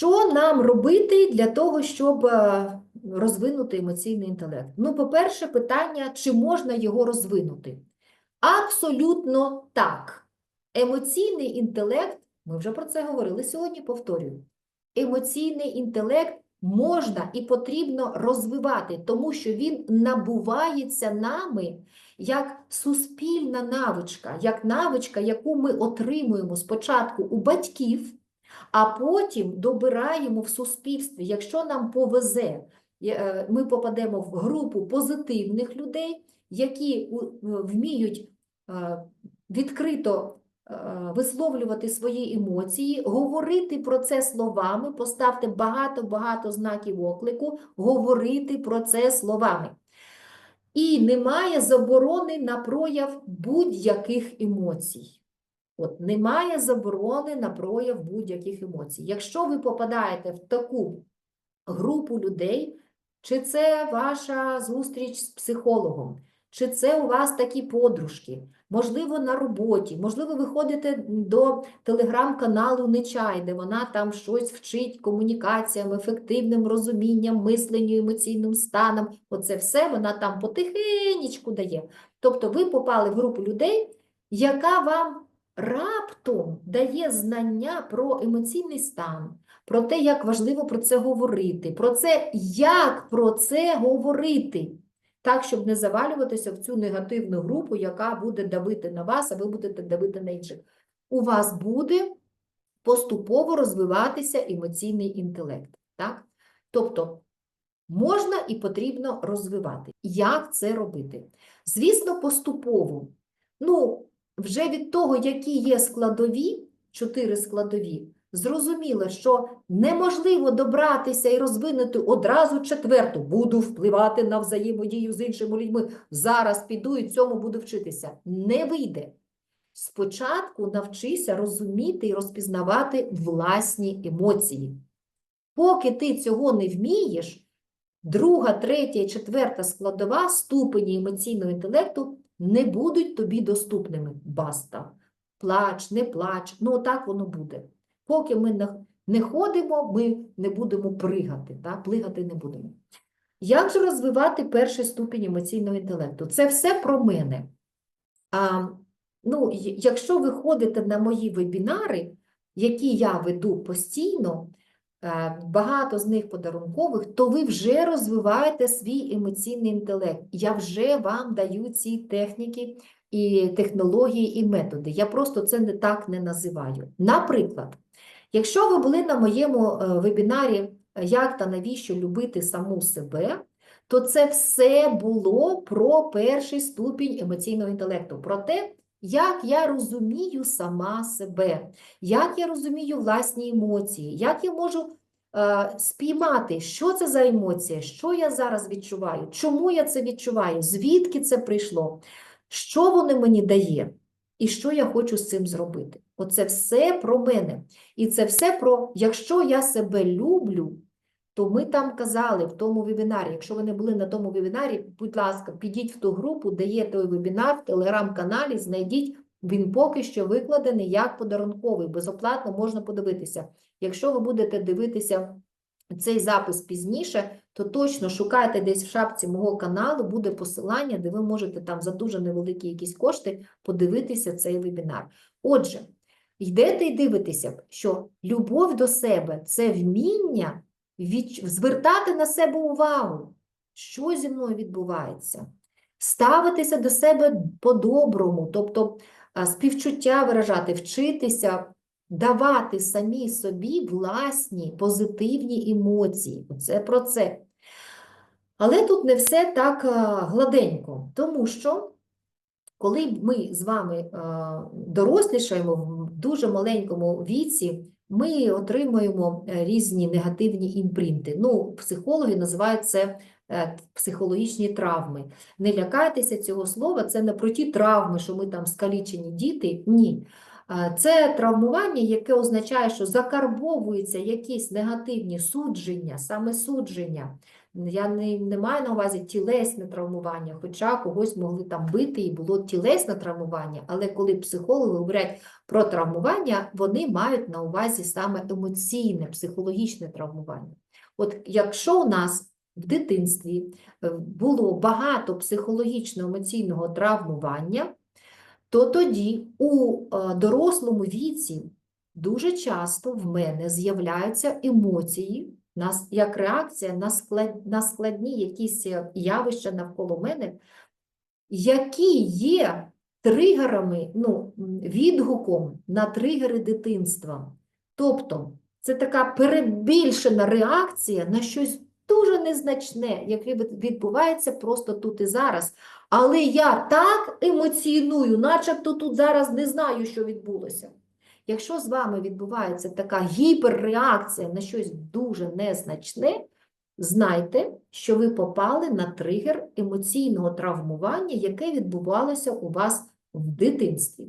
Що нам робити для того, щоб е, розвинути емоційний інтелект? Ну, по-перше, питання, чи можна його розвинути? Абсолютно так. Емоційний інтелект, ми вже про це говорили сьогодні, повторюю. Емоційний інтелект можна і потрібно розвивати, тому що він набувається нами як суспільна навичка, як навичка, яку ми отримуємо спочатку у батьків, а потім добираємо в суспільстві. Якщо нам повезе, е, ми попадемо в групу позитивних людей, які е, вміють е, відкрито висловлювати свої емоції, говорити про це словами, поставте багато-багато знаків оклику, говорити про це словами. І немає заборони на прояв будь-яких емоцій. От немає заборони на прояв будь-яких емоцій. Якщо ви попадаєте в таку групу людей, чи це ваша зустріч з психологом, чи це у вас такі подружки, можливо, на роботі, можливо, ви ходите до телеграм-каналу Нечай, де вона там щось вчить комунікаціям, ефективним розумінням, мисленню, емоційним станом. Оце все вона там потихенечку дає. Тобто ви попали в групу людей, яка вам раптом дає знання про емоційний стан, про те, як важливо про це говорити, про це, як про це говорити, так, щоб не завалюватися в цю негативну групу, яка буде давити на вас, а ви будете давити на інших. У вас буде поступово розвиватися емоційний інтелект. Так? Тобто можна і потрібно розвивати. Як це робити? Звісно, поступово. Ну, вже від того, які є складові, чотири складові, зрозуміло, що неможливо добратися і розвинути одразу четверту. Буду впливати на взаємодію з іншими людьми. Зараз піду і цьому буду вчитися. Не вийде. Спочатку навчися розуміти і розпізнавати власні емоції. Поки ти цього не вмієш, друга, третя і четверта складова ступені емоційного інтелекту не будуть тобі доступними. Баста. Плач, не плач, ну отак воно буде. Поки ми не, ходимо, ми не будемо пригати, так? плигати не будемо. Як же розвивати перший ступінь емоційного інтелекту? Це все про мене. А, ну, якщо ви ходите на мої вебінари, які я веду постійно, багато з них подарункових, то ви вже розвиваєте свій емоційний інтелект. Я вже вам даю ці техніки і технології і методи. Я просто це не так не називаю. Наприклад, якщо ви були на моєму е, вебінарі е, Як та навіщо любити саму себе, то це все було про перший ступінь емоційного інтелекту, про те, як я розумію сама себе, як я розумію власні емоції, як я можу е, спіймати, що це за емоція, що я зараз відчуваю, чому я це відчуваю, звідки це прийшло, що воно мені дає, і що я хочу з цим зробити. Оце все про мене. І це все про, якщо я себе люблю, то ми там казали в тому вебінарі, якщо ви не були на тому вебінарі, будь ласка, підіть в ту групу, де є той вебінар в телеграм-каналі, знайдіть, він поки що викладений як подарунковий, безоплатно можна подивитися. Якщо ви будете дивитися цей запис пізніше, то точно шукайте десь в шапці мого каналу, буде посилання, де ви можете там за дуже невеликі якісь кошти подивитися цей вебінар. Отже, йдете і дивитеся, що любов до себе це вміння відч- звертати на себе увагу, що зі мною відбувається, ставитися до себе по-доброму, тобто співчуття виражати, вчитися давати самі собі власні позитивні емоції. Оце про це. Але тут не все так гладенько, тому що коли ми з вами дорослішаємо в дуже маленькому віці, ми отримуємо е, різні негативні імпринти. Ну, психологи називають це е, психологічні травми. Не лякайтеся цього слова, це не про ті травми, що ми там скалічені діти. Ні. Це травмування, яке означає, що закарбовуються якісь негативні судження, саме судження, Я не, не маю на увазі тілесне травмування, хоча когось могли там бити і було тілесне травмування, але коли психологи говорять про травмування, вони мають на увазі саме емоційне, психологічне травмування. От якщо у нас в дитинстві е, було багато психологічно-емоційного травмування, то тоді у е, дорослому віці дуже часто в мене з'являються емоції як реакція на, склад, на складні якісь е, явища навколо мене, які є тригерами, ну, відгуком на тригери дитинства. Тобто це така перебільшена реакція на щось дуже незначне, яке відбувається просто тут і зараз. Але я так емоціоную, начебто тут зараз не знаю, що відбулося. Якщо з вами відбувається така гіперреакція на щось дуже незначне, знайте, що ви попали на тригер емоційного травмування, яке відбувалося у вас в дитинстві.